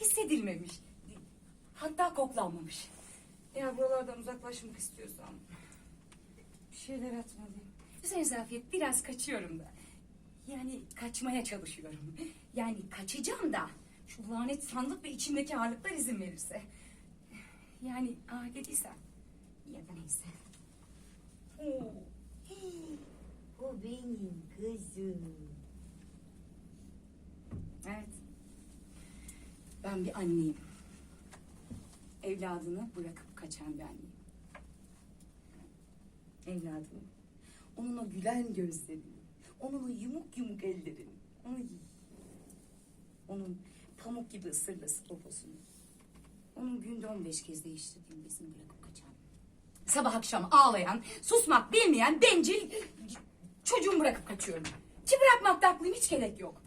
Hissedilmemiş. Hatta koklanmamış. Ya buralardan uzaklaşmak istiyorsam bir şeyler atmalıyım. Hüseyin Zafiyet biraz kaçıyorum da. Yani kaçmaya çalışıyorum. Yani kaçacağım da şu lanet sandık ve içindeki ağırlıklar izin verirse. Yani ağır dediysem ya da neyse. Oo, o benim kızım. Evet. Ben bir anneyim. Evladını bırakıp kaçan bir anneyim. Evladını. Onun o gülen gözlerini, onun o yumuk yumuk ellerini, ay, onun pamuk gibi ısırlası poposunu, onun günde 15 kez değiştirdiğim bezini bırakıp kaçan, sabah akşam ağlayan, susmak bilmeyen bencil çocuğumu bırakıp kaçıyorum. Ki bırakmakta haklıyım hiç gerek yok.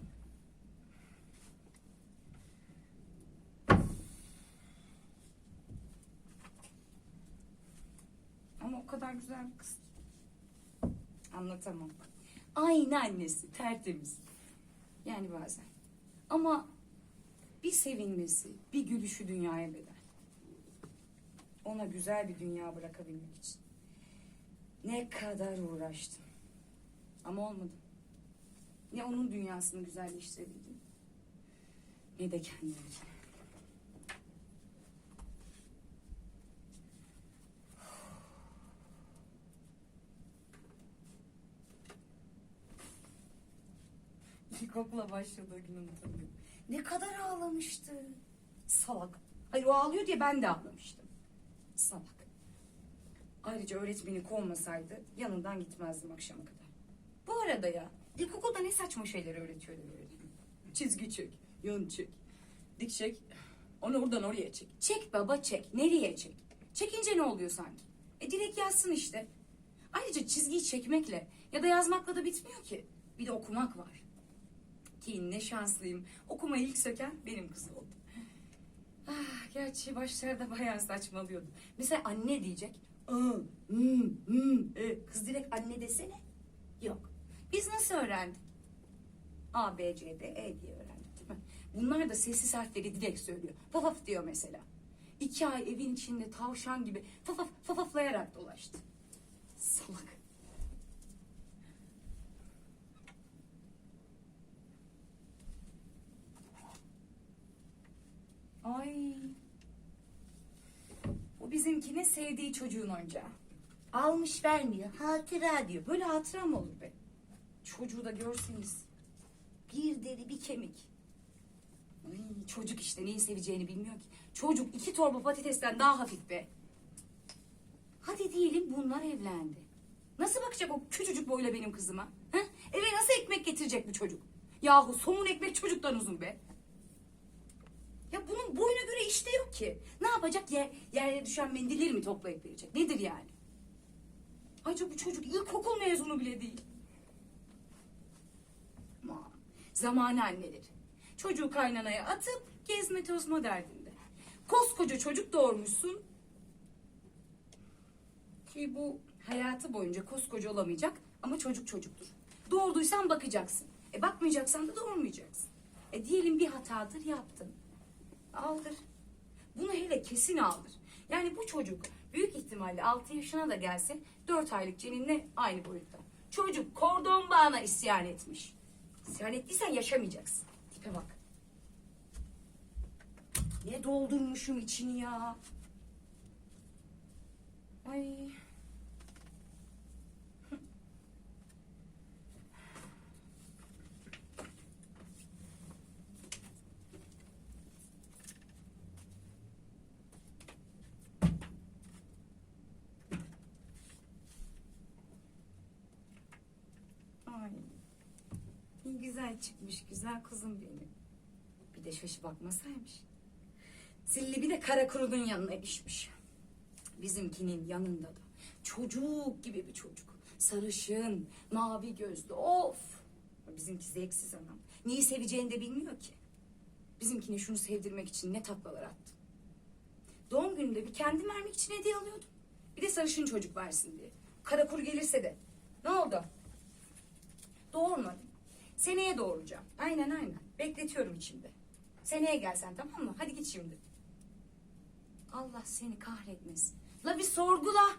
Ama o kadar güzel bir kız. Anlatamam. Aynı annesi, tertemiz. Yani bazen. Ama bir sevinmesi, bir gülüşü dünyaya bedel. Ona güzel bir dünya bırakabilmek için. Ne kadar uğraştım. Ama olmadı. Ne onun dünyasını güzelleştirebildim. Ne de kendimi. İlkokula başladığı günü unutamıyorum. Ne kadar ağlamıştı. Salak. Hayır o ağlıyor diye ben de ağlamıştım. Salak. Ayrıca öğretmeni kovmasaydı yanından gitmezdim akşama kadar. Bu arada ya ilkokulda ne saçma şeyler öğretiyordu öğretmen. Çizgi çek, yan çek, dik çek, onu oradan oraya çek. Çek baba çek. Nereye çek? Çekince ne oluyor sanki? E direkt yazsın işte. Ayrıca çizgiyi çekmekle ya da yazmakla da bitmiyor ki. Bir de okumak var. Ki ne şanslıyım. Okumayı ilk söken benim kız oldu. Ah, gerçi başlarda bayağı saçmalıyordu. Mesela anne diyecek. Aa, hmm, hmm, e, kız direkt anne desene. Yok. Biz nasıl öğrendik? A, B, C, D, E diye öğrendik değil mi? Bunlar da sessiz harfleri direkt söylüyor. Fafaf diyor mesela. İki ay evin içinde tavşan gibi fafaf fafaflayarak dolaştı. Salak. Ay. Bu bizimkinin sevdiği çocuğun oyuncağı. Almış vermiyor. Hatıra diyor. Böyle hatıra mı olur be? Çocuğu da görseniz. Bir deri bir kemik. Ay, çocuk işte neyi seveceğini bilmiyor ki. Çocuk iki torba patatesten daha hafif be. Hadi diyelim bunlar evlendi. Nasıl bakacak o küçücük boyla benim kızıma? Ha? Eve nasıl ekmek getirecek bu çocuk? Yahu somun ekmek çocuktan uzun be. Ya bunun boyuna göre işte yok ki. Ne yapacak? Yer, yere düşen mendilleri mi toplayıp verecek? Nedir yani? Ayrıca bu çocuk ilkokul mezunu bile değil. Aman, Zamanı anneleri. Çocuğu kaynanaya atıp gezme tozma derdinde. Koskoca çocuk doğurmuşsun. Ki bu hayatı boyunca koskoca olamayacak ama çocuk çocuktur. Doğurduysan bakacaksın. E bakmayacaksan da doğurmayacaksın. E diyelim bir hatadır yaptın. Aldır. Bunu hele kesin aldır. Yani bu çocuk büyük ihtimalle 6 yaşına da gelse 4 aylık ceninle aynı boyutta. Çocuk kordon bağına isyan etmiş. İsyan ettiysen yaşamayacaksın. Tipe bak. Ne doldurmuşum içini ya. Ay güzel çıkmış güzel kuzum benim. Bir de şaşı bakmasaymış. Zilli bir de kara kurudun yanına ilişmiş. Bizimkinin yanında da çocuk gibi bir çocuk. Sarışın, mavi gözlü of. Bizimki zevksiz anam. Neyi seveceğini de bilmiyor ki. Bizimkine şunu sevdirmek için ne taklalar attım. Doğum gününde bir kendim vermek için hediye alıyordum. Bir de sarışın çocuk versin diye. Kara kuru gelirse de. Ne oldu? Doğurmadım. Seneye doğuracağım. Aynen aynen. Bekletiyorum içimde. Seneye gelsen tamam mı? Hadi git şimdi. Allah seni kahretmesin. La bir sorgula.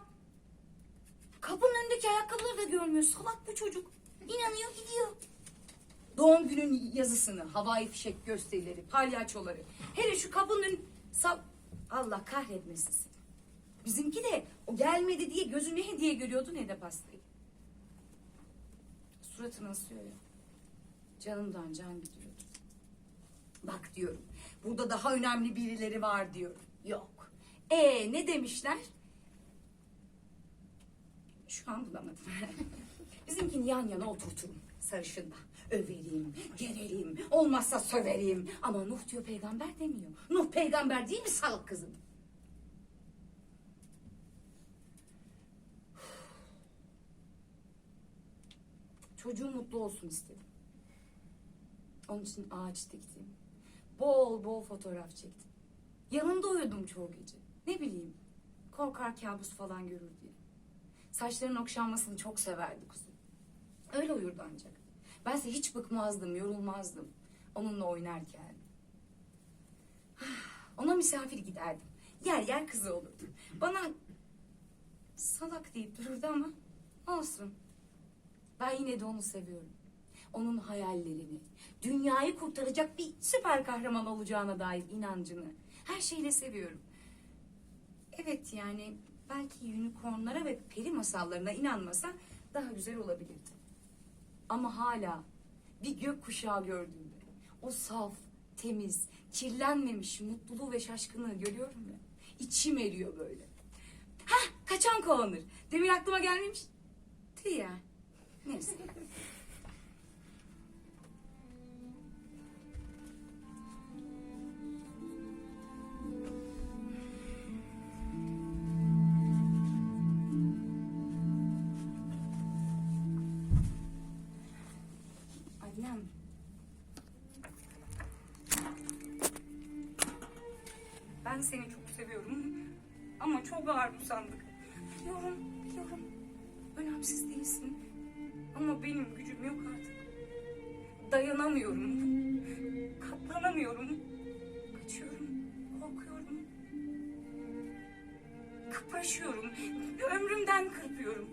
Kapının önündeki ayakkabıları da görmüyor. Salak bu çocuk. İnanıyor gidiyor. Doğum günün yazısını, havai fişek gösterileri, palyaçoları. Hele şu kapının. Sal... Allah kahretmesin. Bizimki de o gelmedi diye gözü ne hediye görüyordu ne de pastayı. Suratını asıyor ya. Canımdan can gidiyordu. Bak diyorum. Burada daha önemli birileri var diyorum. Yok. E ne demişler? Şu an bulamadım. Bizimkini yan yana oturturum. Sarışında. Övereyim, gererim, olmazsa sövereyim. Ama Nuh diyor peygamber demiyor. Nuh peygamber değil mi salak kızım? Çocuğum mutlu olsun istedim. Onun için ağaç diktim. Bol bol fotoğraf çektim. Yanında uyudum çoğu gece. Ne bileyim. Korkar kabus falan görür diye. Saçlarının okşanmasını çok severdi kuzum. Öyle uyurdu ancak. Bense hiç bıkmazdım, yorulmazdım. Onunla oynarken. Ona misafir giderdim. Yer yer kızı olurdu. Bana salak deyip dururdu ama olsun. Ben yine de onu seviyorum. Onun hayallerini, dünyayı kurtaracak bir süper kahraman olacağına dair inancını her şeyle seviyorum. Evet yani belki unicornlara ve peri masallarına inanmasa daha güzel olabilirdi. Ama hala bir gökkuşağı gördüğümde o saf, temiz, kirlenmemiş mutluluğu ve şaşkınlığı görüyorum ya. İçim eriyor böyle. Hah kaçan kovalanır. Demin aklıma gelmemiş. Tüh ya. Neyse. Değilsin. Ama benim gücüm yok artık. Dayanamıyorum. Katlanamıyorum. Kaçıyorum, korkuyorum. Kıpraşıyorum. Ömrümden kırpıyorum.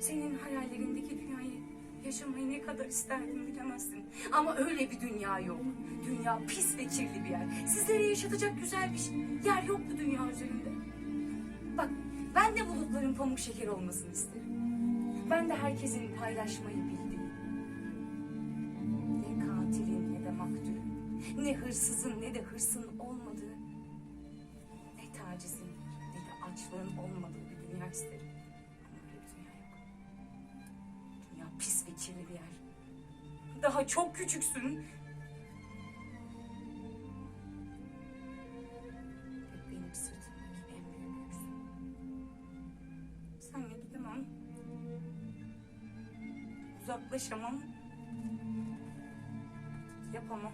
Senin hayallerindeki dünyayı yaşamayı ne kadar isterdim bilemezsin. Ama öyle bir dünya yok. Dünya pis ve kirli bir yer. Sizlere yaşatacak güzel bir şey- yer yok bu dünya üzerinde. Bak ben de bulutların pamuk şeker olmasını isterim. Ben de herkesin paylaşmayı bildiği. Ne katilin ne de maktulün. Ne hırsızın ne de hırsın olmadığı. Ne tacizin ne de açlığın olmadığı bir dünya isterim. Ama öyle bir dünya yok. Dünya pis ve kirli bir yer. Daha çok küçüksün. Benim sırtımdaki en büyük. Senle gidemem. Uzaklaşamam. Yapamam.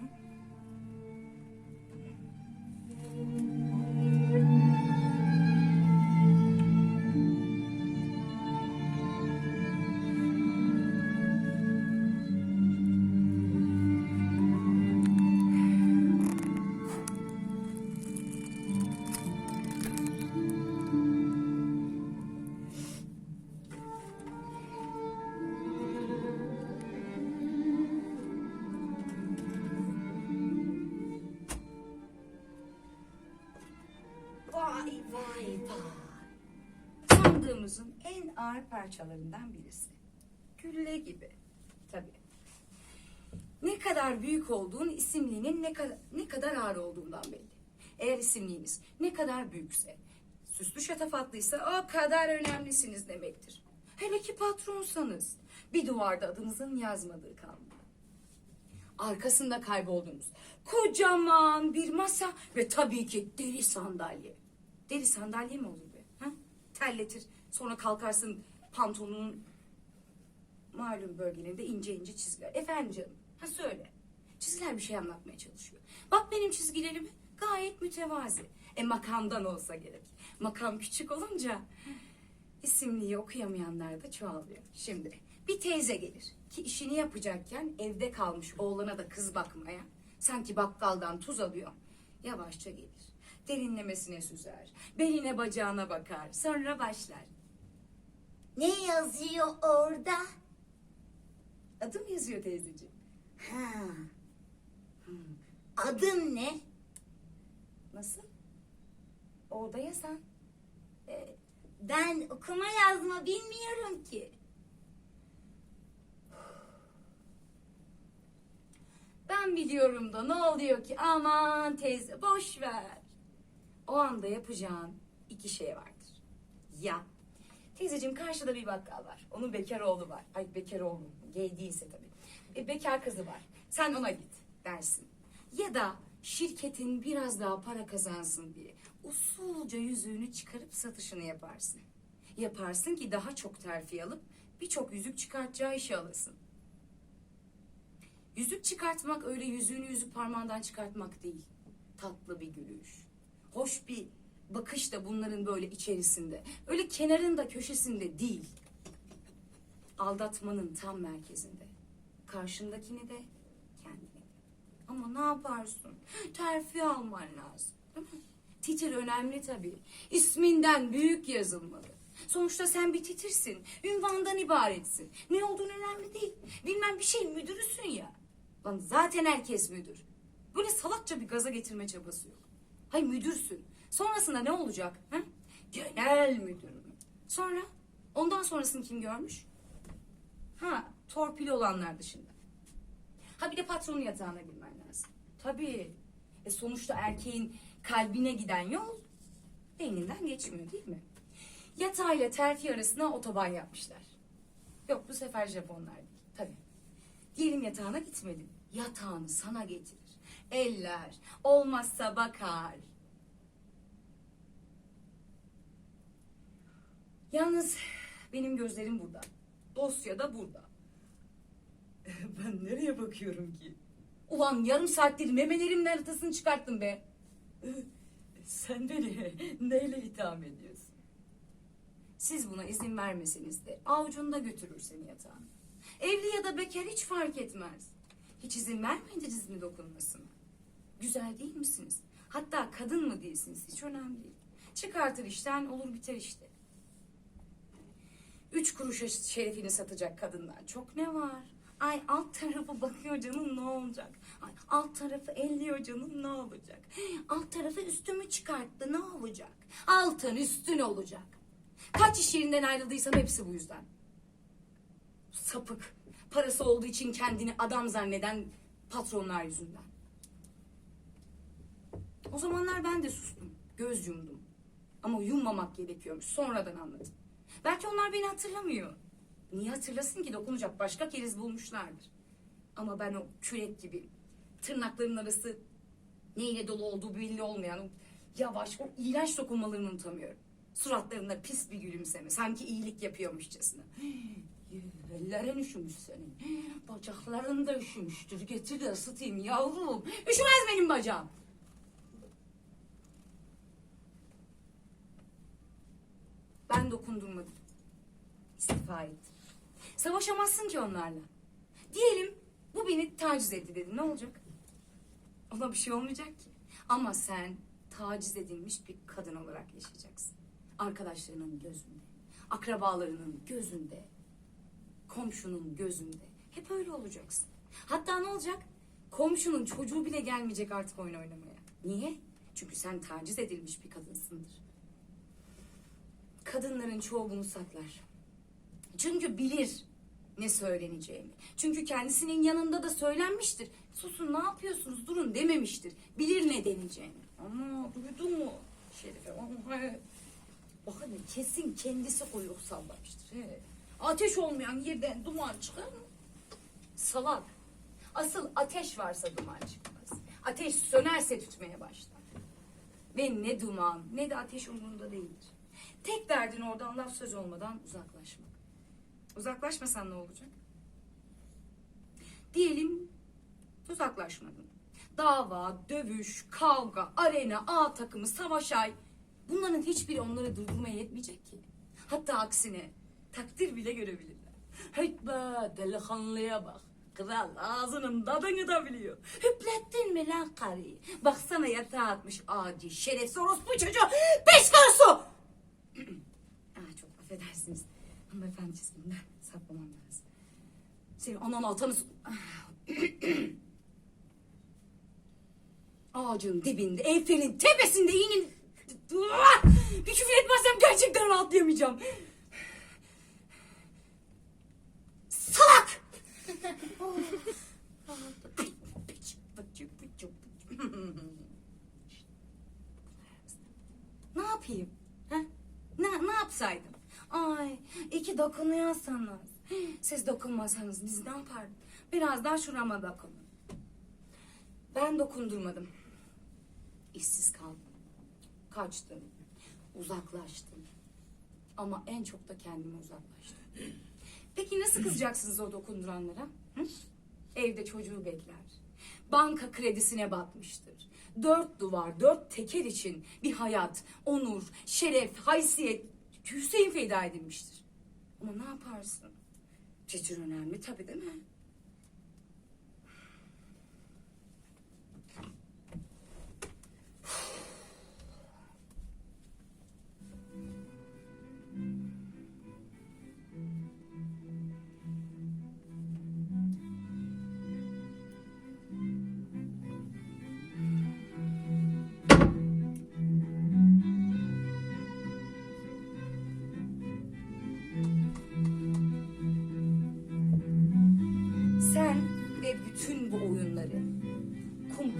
Ağır parçalarından birisi. Gülle gibi. Tabii. Ne kadar büyük olduğun isimliğinin ne kadar, ne kadar ağır olduğundan belli. Eğer isimliğiniz ne kadar büyükse, süslü şatafatlıysa o kadar önemlisiniz demektir. Hele ki patronsanız bir duvarda adınızın yazmadığı kalmalı. arkasında kayboldunuz. Kocaman bir masa ve tabii ki deri sandalye. Deri sandalye mi olur be? Ha? Terletir. Sonra kalkarsın pantolonun malum bölgelerinde ince ince çizgiler. Efendim canım. Ha söyle. Çizgiler bir şey anlatmaya çalışıyor. Bak benim çizgilerimi gayet mütevazi. E makamdan olsa gerek. Makam küçük olunca isimliği okuyamayanlar da çoğalıyor. Şimdi bir teyze gelir ki işini yapacakken evde kalmış oğlana da kız bakmaya sanki bakkaldan tuz alıyor. Yavaşça gelir. Derinlemesine süzer. Beline bacağına bakar. Sonra başlar. Ne yazıyor orada? Adım yazıyor teyzeciğim. Ha. Adın ne? Nasıl? Orada ya sen. Ee, Ben okuma yazma bilmiyorum ki. Ben biliyorum da ne oluyor ki? Aman teyze boş ver. O anda yapacağın iki şey vardır. Ya. Teyzeciğim karşıda bir bakkal var. Onun bekar oğlu var. Ay bekar oğlu. Gay değilse tabii. E, bekar kızı var. Sen ona git dersin. Ya da şirketin biraz daha para kazansın diye usulca yüzüğünü çıkarıp satışını yaparsın. Yaparsın ki daha çok terfi alıp birçok yüzük çıkartacağı işe alırsın. Yüzük çıkartmak öyle yüzüğünü yüzük parmağından çıkartmak değil. Tatlı bir gülüş. Hoş bir bakış da bunların böyle içerisinde. Öyle kenarında köşesinde değil. Aldatmanın tam merkezinde. Karşındakini de kendini. Ama ne yaparsın? Terfi alman lazım. Titir önemli tabii. İsminden büyük yazılmalı. Sonuçta sen bir titirsin. Ünvandan ibaretsin. Ne olduğun önemli değil. Bilmem bir şey müdürüsün ya. Lan zaten herkes müdür. Böyle salakça bir gaza getirme çabası yok. Hay müdürsün. Sonrasında ne olacak? Ha? Genel müdür mü? Sonra? Ondan sonrasını kim görmüş? Ha, torpili olanlar dışında. Ha bir de patronun yatağına girmen lazım. Tabii. E sonuçta erkeğin kalbine giden yol beyninden geçmiyor değil mi? Yatağıyla terfi arasına otoban yapmışlar. Yok bu sefer Japonlar değil. Tabii. Diyelim yatağına gitmedin. Yatağını sana getirir. Eller, olmazsa bakar. Yalnız benim gözlerim burada. Dosya da burada. Ben nereye bakıyorum ki? Ulan yarım saattir memelerimin haritasını çıkarttın be. Sen beni neyle itham ediyorsun? Siz buna izin vermeseniz de avucunda götürür seni yatağına. Evli ya da bekar hiç fark etmez. Hiç izin vermediniz mi dokunmasına? Güzel değil misiniz? Hatta kadın mı değilsiniz hiç önemli değil. Çıkartır işten olur biter işte. Üç kuruşa şerefini satacak kadından çok ne var? Ay alt tarafı bakıyor canım ne olacak? Ay, alt tarafı elliyor canım ne olacak? Alt tarafı üstümü çıkarttı ne olacak? Altın üstün olacak. Kaç iş yerinden ayrıldıysam hepsi bu yüzden. Sapık. Parası olduğu için kendini adam zanneden patronlar yüzünden. O zamanlar ben de sustum. Göz yumdum. Ama yummamak gerekiyormuş. Sonradan anladım. Belki onlar beni hatırlamıyor. Niye hatırlasın ki dokunacak başka keriz bulmuşlardır. Ama ben o kürek gibi tırnaklarının arası neyle dolu olduğu belli olmayan o yavaş o iğrenç dokunmalarını unutamıyorum. Suratlarında pis bir gülümseme. Sanki iyilik yapıyormuşçasına. Ellerin üşümüş senin. Bacakların da üşümüştür. Getir de ısıtayım yavrum. Üşümez benim bacağım. Ben dokundurmadım. İstifa ettim. Savaşamazsın ki onlarla. Diyelim bu beni taciz etti dedi. Ne olacak? Ona bir şey olmayacak ki. Ama sen taciz edilmiş bir kadın olarak yaşayacaksın. Arkadaşlarının gözünde, akrabalarının gözünde, komşunun gözünde. Hep öyle olacaksın. Hatta ne olacak? Komşunun çocuğu bile gelmeyecek artık oyun oynamaya. Niye? Çünkü sen taciz edilmiş bir kadınsındır. Kadınların çoğu bunu saklar. Çünkü bilir ne söyleneceğini. Çünkü kendisinin yanında da söylenmiştir. Susun ne yapıyorsunuz durun dememiştir. Bilir ne deneceğini. Ama duydun mu Şerife? Ama he. Bak hele kesin kendisi kuyruk sallamıştır. He. Ateş olmayan yerden duman çıkar mı? Salak. Asıl ateş varsa duman çıkmaz. Ateş sönerse tütmeye başlar. Ve ne duman ne de ateş umurunda değildir. Tek derdin oradan laf söz olmadan uzaklaşmak. Uzaklaşmasan ne olacak? Diyelim uzaklaşmadın. Dava, dövüş, kavga, arena, A takımı, savaş ay. Bunların hiçbiri onları durdurmaya yetmeyecek ki. Hatta aksine takdir bile görebilirler. Hey be delikanlıya bak. Kral ağzının tadını da biliyor. Hüplettin mi lan karıyı? Baksana yatağa atmış adi şerefsiz orospu çocuğu. Beş karısı! Affedersiniz. Hanımefendi çizgimden saplamam lazım. Senin anan altanı... Ağacın dibinde, Eyfel'in tepesinde inin... Bir küfür etmezsem gerçekten rahatlayamayacağım. Salak! ne yapayım? Ha? Ne, ne yapsaydım? Ay iki dokunuyorsanız. Siz dokunmasanız biz ne yapardık? Biraz daha şurama dokunun. Ben dokundurmadım. İşsiz kaldım. Kaçtım. Uzaklaştım. Ama en çok da kendime uzaklaştım. Peki nasıl kızacaksınız o dokunduranlara? Hı? Evde çocuğu bekler. Banka kredisine batmıştır. Dört duvar, dört teker için bir hayat, onur, şeref, haysiyet, Hüseyin feda edilmiştir. Ama ne yaparsın? Çocuğun önemli tabii değil mi?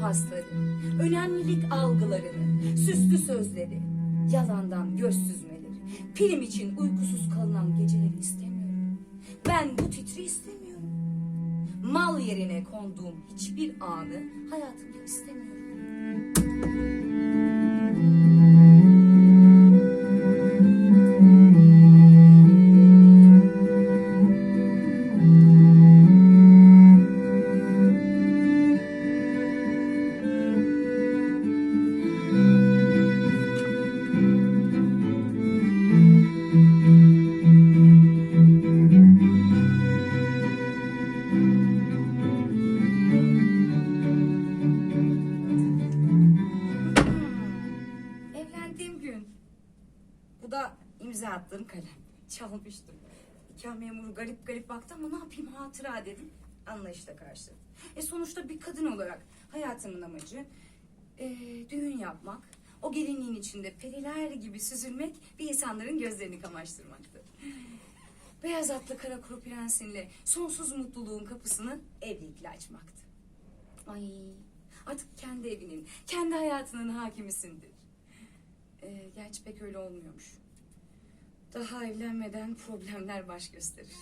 Kumpasları, önemlilik algılarını, süslü sözleri, yalandan göz süzmeleri, prim için uykusuz kalınan geceleri istemiyorum. Ben bu titri istemiyorum. Mal yerine konduğum hiçbir anı hayatımda istemiyorum. Attığım kalem. Çalmıştım. Nikah memuru garip garip baktı ama ne yapayım hatıra dedim. Anlayışla karşıladım. E sonuçta bir kadın olarak hayatımın amacı e, düğün yapmak. O gelinliğin içinde periler gibi süzülmek bir insanların gözlerini kamaştırmaktı. Beyaz atlı kara kuru prensinle sonsuz mutluluğun kapısını evlilikle açmaktı. Ay artık kendi evinin, kendi hayatının hakimisindir. Ee, gerçi pek öyle olmuyormuş. Daha evlenmeden problemler baş gösterir.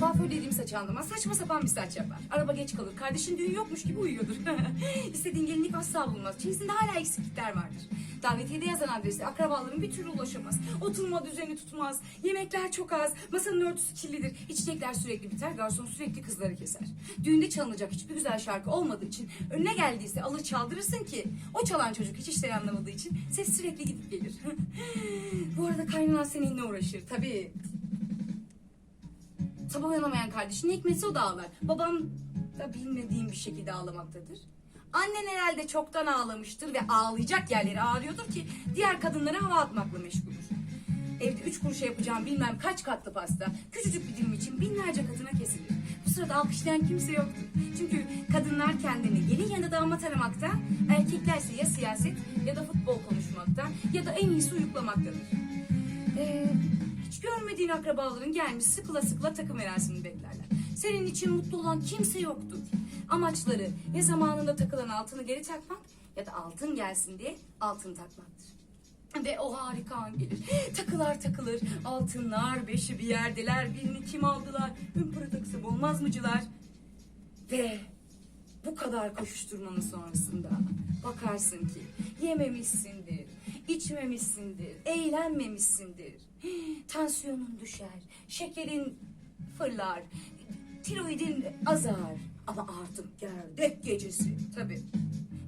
Kuaför dediğim saç aldırmaz. Saçma sapan bir saç yapar. Araba geç kalır. Kardeşin düğün yokmuş gibi uyuyordur. İstediğin gelinlik asla bulunmaz. Çeyizinde hala eksiklikler vardır. Davetiyede yazan adresi akrabaların bir türlü ulaşamaz. Oturma düzeni tutmaz. Yemekler çok az. Masanın örtüsü kirlidir. İçecekler sürekli biter. Garson sürekli kızları keser. Düğünde çalınacak hiçbir güzel şarkı olmadığı için önüne geldiyse alır çaldırırsın ki o çalan çocuk hiç işleri anlamadığı için ses sürekli gidip gelir. Bu arada kaynanan seninle uğraşır. Tabii Sabah uyanamayan kardeşinin hikmetse o da ağlar. Babam da bilmediğim bir şekilde ağlamaktadır. Annen herhalde çoktan ağlamıştır ve ağlayacak yerleri ağrıyordur ki diğer kadınlara hava atmakla meşguldür. Evde üç kuruşa yapacağım bilmem kaç katlı pasta küçücük bir dilim için binlerce kadına kesilir. Bu sırada alkışlayan kimse yoktur. Çünkü kadınlar kendini gelin ya da damat aramakta, erkeklerse ya siyaset ya da futbol konuşmakta ya da en iyisi uyuklamaktadır. Ee, hiç görmediğin akrabaların gelmiş sıkıla sıkıla takım merasimini beklerler. Senin için mutlu olan kimse yoktur. Amaçları ya zamanında takılan altını geri takmak ya da altın gelsin diye altın takmaktır. Ve o harika an gelir. Takılar takılır, altınlar beşi bir yerdeler. Birini kim aldılar? Ümparataksı olmaz mıcılar? Ve bu kadar koşuşturmanın sonrasında bakarsın ki yememişsindir, içmemişsindir, eğlenmemişsindir. Tansiyonun düşer, şekerin fırlar, tiroidin azar. Ama artık gerdek gecesi tabii.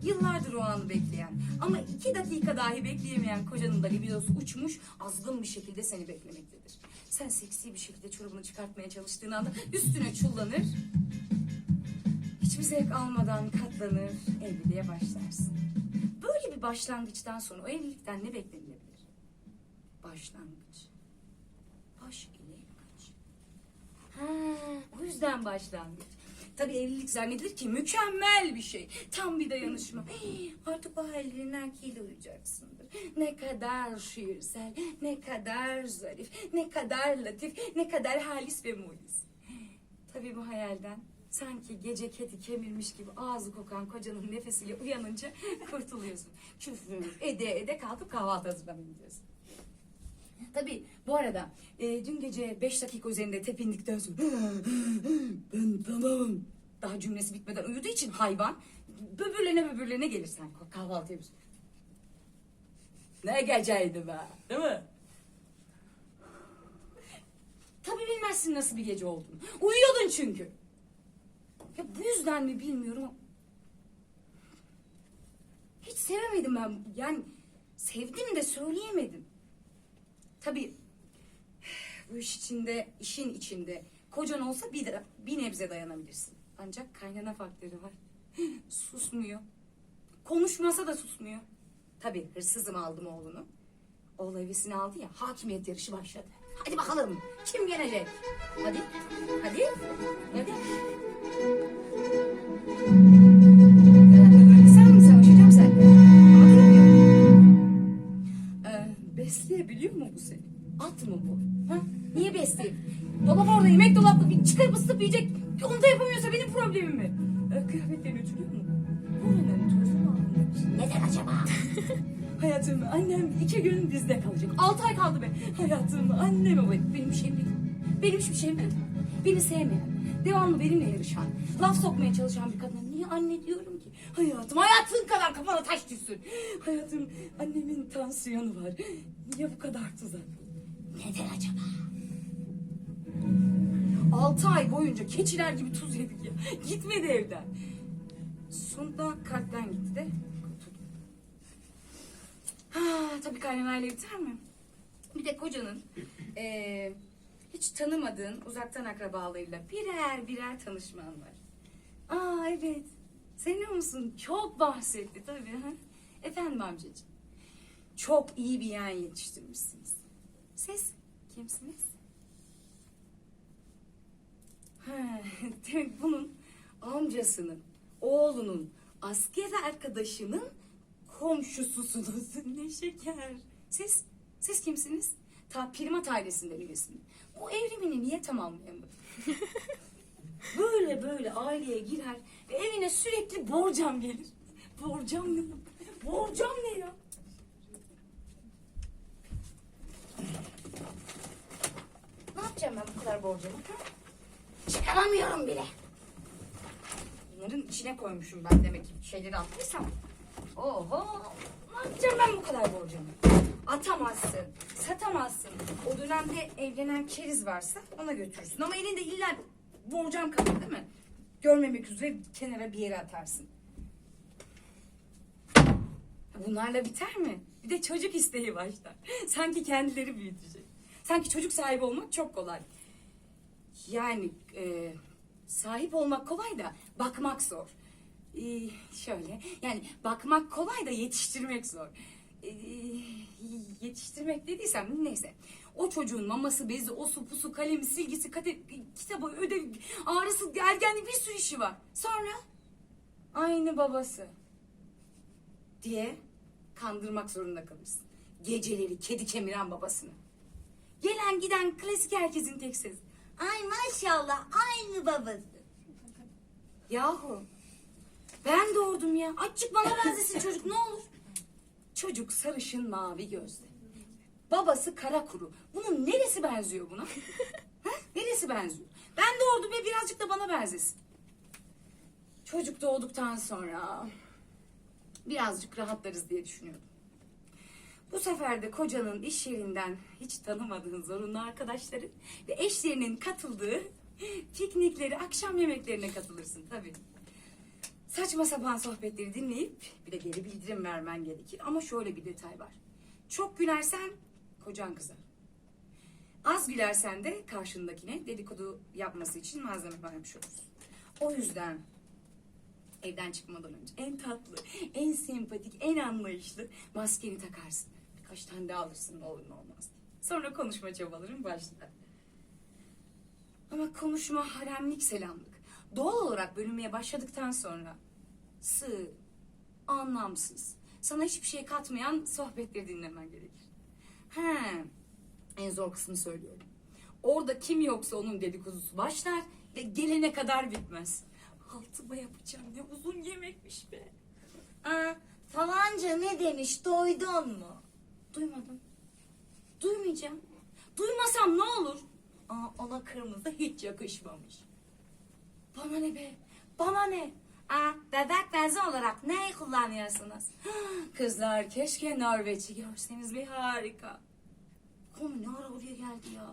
Yıllardır o anı bekleyen ama iki dakika dahi bekleyemeyen kocanın da libidosu uçmuş azgın bir şekilde seni beklemektedir. Sen seksi bir şekilde çorabını çıkartmaya çalıştığın anda üstüne çullanır. Hiçbir zevk almadan katlanır, evliliğe başlarsın. Böyle bir başlangıçtan sonra o evlilikten ne beklenilebilir? Başlangıç. Baş ile kaç. Ha, o yüzden başlangıç. Tabii evlilik zannedilir ki mükemmel bir şey. Tam bir dayanışma. Artık o hallerin erkeğiyle uyuyacaksındır. Ne kadar şiirsel, ne kadar zarif, ne kadar latif, ne kadar halis ve mulis. Tabii bu hayalden sanki gece kedi kemirmiş gibi ağzı kokan kocanın nefesiyle uyanınca kurtuluyorsun. Küfür ede ede kalkıp kahvaltı hazırlamayı diyorsun. Tabii bu arada e, dün gece 5 dakika üzerinde tepindikten sonra ben tamamım. Daha cümlesi bitmeden uyuduğu için hayvan böbürlene böbürlene gelir sen kahvaltı yapıyorsun. Ne geceydi be değil mi? Tabii bilmezsin nasıl bir gece olduğunu. Uyuyordun çünkü. Ya bu yüzden mi bilmiyorum. Hiç sevemedim ben. Yani sevdim de söyleyemedim. Tabii bu iş içinde, işin içinde kocan olsa bir, de, bir nebze dayanabilirsin. Ancak kaynana faktörü var. Susmuyor. Konuşmasa da susmuyor. Tabii hırsızım aldım oğlunu. Oğlu hevesini aldı ya hakimiyet yarışı başladı. Hadi bakalım kim gelecek? Hadi, hadi, hadi. Besleyebiliyor mu bu seni? At mı bu? Ha? Niye besleyeyim? Dolap orada yemek dolapta bir çıkarıp ısıtıp yiyecek. Onu da yapamıyorsa benim problemim mi? Ee, kıyafetlerini ütülüyor mu? Buranın tozu mu almış? Neden acaba? Hayatım annem iki gün bizde kalacak. Altı ay kaldı be. Hayatım annem o benim, şeyim değil. Benim hiçbir şeyim değil. Beni sevmeyen, devamlı benimle yarışan, laf sokmaya çalışan bir kadına niye anne diyorum ki? Hayatım hayatın kadar kafana taş düşsün. Hayatım annemin tansiyonu var. Niye bu kadar tuzak? Neden acaba? Altı ay boyunca keçiler gibi tuz yedik ya. Gitmedi evden. Sonunda kalpten gitti de kurtuldum. Ha, tabii kaynanayla biter mi? Bir de kocanın eee, hiç tanımadığın uzaktan akrabalarıyla birer birer tanışman var. Aa evet. Seviyor musun? Çok bahsetti tabii. Ha? Efendim amcacığım. Çok iyi bir yeğen yetiştirmişsiniz. Siz kimsiniz? Ha, demek bunun amcasının, oğlunun, asker arkadaşının komşususunuz. Ne şeker. Siz, siz kimsiniz? Ta primat ailesinden üyesiniz. Bu evrimini niye tamamlayamadın? böyle böyle aileye girer ve evine sürekli borcam gelir. Borcam ne? Borcam ne ya? Ne yapacağım ben bu kadar borcamı? ha? Çıkaramıyorum bile. Bunların içine koymuşum ben demek ki şeyleri attıysam. Oho! Ne yapacağım ben bu kadar borcamı? Atamazsın, satamazsın. O dönemde evlenen keriz varsa ona götürürsün. Ama elinde illa borcam kalır değil mi? Görmemek üzere kenara bir yere atarsın. Bunlarla biter mi? Bir de çocuk isteği başlar. Sanki kendileri büyütecek. Sanki çocuk sahibi olmak çok kolay. Yani e, sahip olmak kolay da bakmak zor. E, şöyle yani bakmak kolay da yetiştirmek zor. E, yetiştirmek dediysem neyse. O çocuğun maması, bezi, osu, pusu, kalemi, silgisi, kate, kitabı, ödev, ağrısı, ergenliği bir sürü işi var. Sonra aynı babası diye kandırmak zorunda kalırsın. Geceleri kedi kemiren babasını. Gelen giden klasik herkesin tek sesi. Ay maşallah aynı babası. Yahu ben doğurdum ya. Azıcık bana benzesin çocuk ne olur. Çocuk sarışın mavi gözlü. Babası kara kuru. Bunun neresi benziyor buna? ha? Neresi benziyor? Ben doğurdum ve birazcık da bana benzesin. Çocuk doğduktan sonra birazcık rahatlarız diye düşünüyordum. Bu sefer de kocanın iş yerinden hiç tanımadığın zorunlu arkadaşları ve eşlerinin katıldığı piknikleri, akşam yemeklerine katılırsın tabii. Saçma sapan sohbetleri dinleyip bir de geri bildirim vermen gerekir. Ama şöyle bir detay var. Çok gülersen kocan kızar. Az gülersen de karşındakine dedikodu yapması için malzeme vermiş olursun. O yüzden evden çıkmadan önce en tatlı, en sempatik, en anlayışlı maskeni takarsın. Birkaç tane daha alırsın ne olur ne olmaz. Sonra konuşma çabaların başlar. Ama konuşma haremlik selamlık. Doğal olarak bölünmeye başladıktan sonra sığ, anlamsız, sana hiçbir şey katmayan sohbetleri dinlemen gerekir. He, en zor kısmı söylüyorum. Orada kim yoksa onun dedikodusu başlar ve gelene kadar bitmez. Altıma yapacağım ne uzun yemekmiş be. Aa, falanca ne demiş doydun mu? Duymadım. Duymayacağım. Duymasam ne olur? Aa, ona kırmızı hiç yakışmamış. Bana ne be? Bana ne? Aa, bebek bezi olarak neyi kullanıyorsunuz? Kızlar keşke Norveç'i görseniz bir harika. Konu ne ara oraya geldi ya?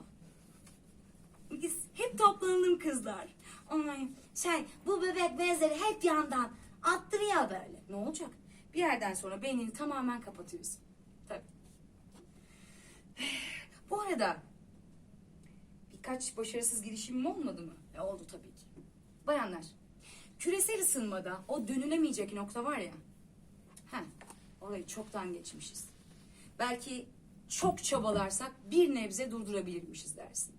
Biz hep toplanalım kızlar. Ay, şey bu bebek bezleri hep yandan attırıyor böyle. Ne olacak? Bir yerden sonra beynini tamamen kapatıyorsun. Tabii. Bu arada birkaç başarısız girişimim olmadı mı? E, oldu tabii. Bayanlar, küresel ısınmada o dönülemeyecek nokta var ya. Heh, orayı çoktan geçmişiz. Belki çok çabalarsak bir nebze durdurabilirmişiz dersin.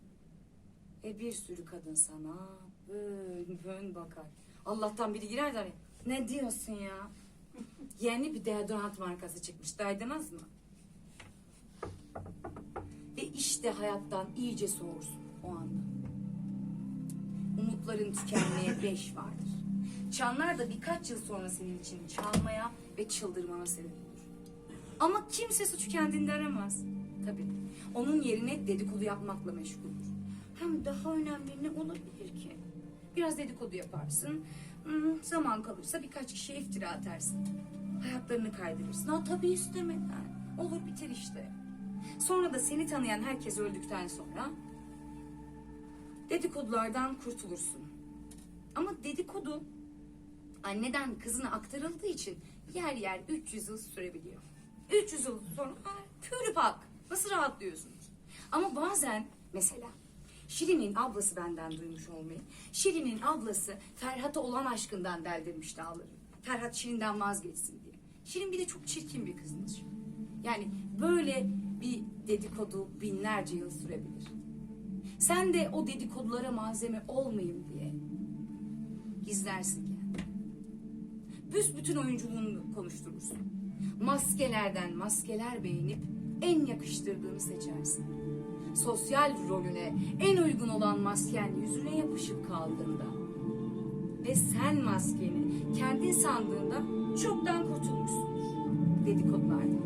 E bir sürü kadın sana bön bön bakar. Allah'tan biri girer de araya, ne diyorsun ya? Yeni bir deodorant markası çıkmış. Daydınız mı? Ve işte hayattan iyice soğursun o anda. Umutların tükenmeye beş vardır. Çanlar da birkaç yıl sonra senin için çalmaya ve çıldırmana sebep olur. Ama kimse suçu kendinde aramaz. Tabii. Onun yerine dedikodu yapmakla meşguldür. Hem daha önemli ne olabilir ki? Biraz dedikodu yaparsın. hmm, Zaman kalırsa birkaç kişiye iftira atarsın. Hayatlarını kaydırırsın. Ha tabii istemeden. Olur biter işte. Sonra da seni tanıyan herkes öldükten sonra dedikodulardan kurtulursun. Ama dedikodu anneden kızına aktarıldığı için yer yer 300 yıl sürebiliyor. 300 yıl sonra pürü pak. Nasıl rahatlıyorsunuz? Ama bazen mesela Şirin'in ablası benden duymuş olmayı. Şirin'in ablası Ferhat'a olan aşkından deldirmiş dağları. Ferhat Şirin'den vazgeçsin diye. Şirin bir de çok çirkin bir kızmış. Yani böyle bir dedikodu binlerce yıl sürebilir. Sen de o dedikodulara malzeme olmayayım diye gizlersin kendini. Büsbütün oyunculuğunu konuşturursun. Maskelerden maskeler beğenip en yakıştırdığını seçersin. Sosyal rolüne en uygun olan masken yüzüne yapışıp kaldığında ve sen maskeni kendin sandığında çoktan kurtulmuşsundur dedikodulardan.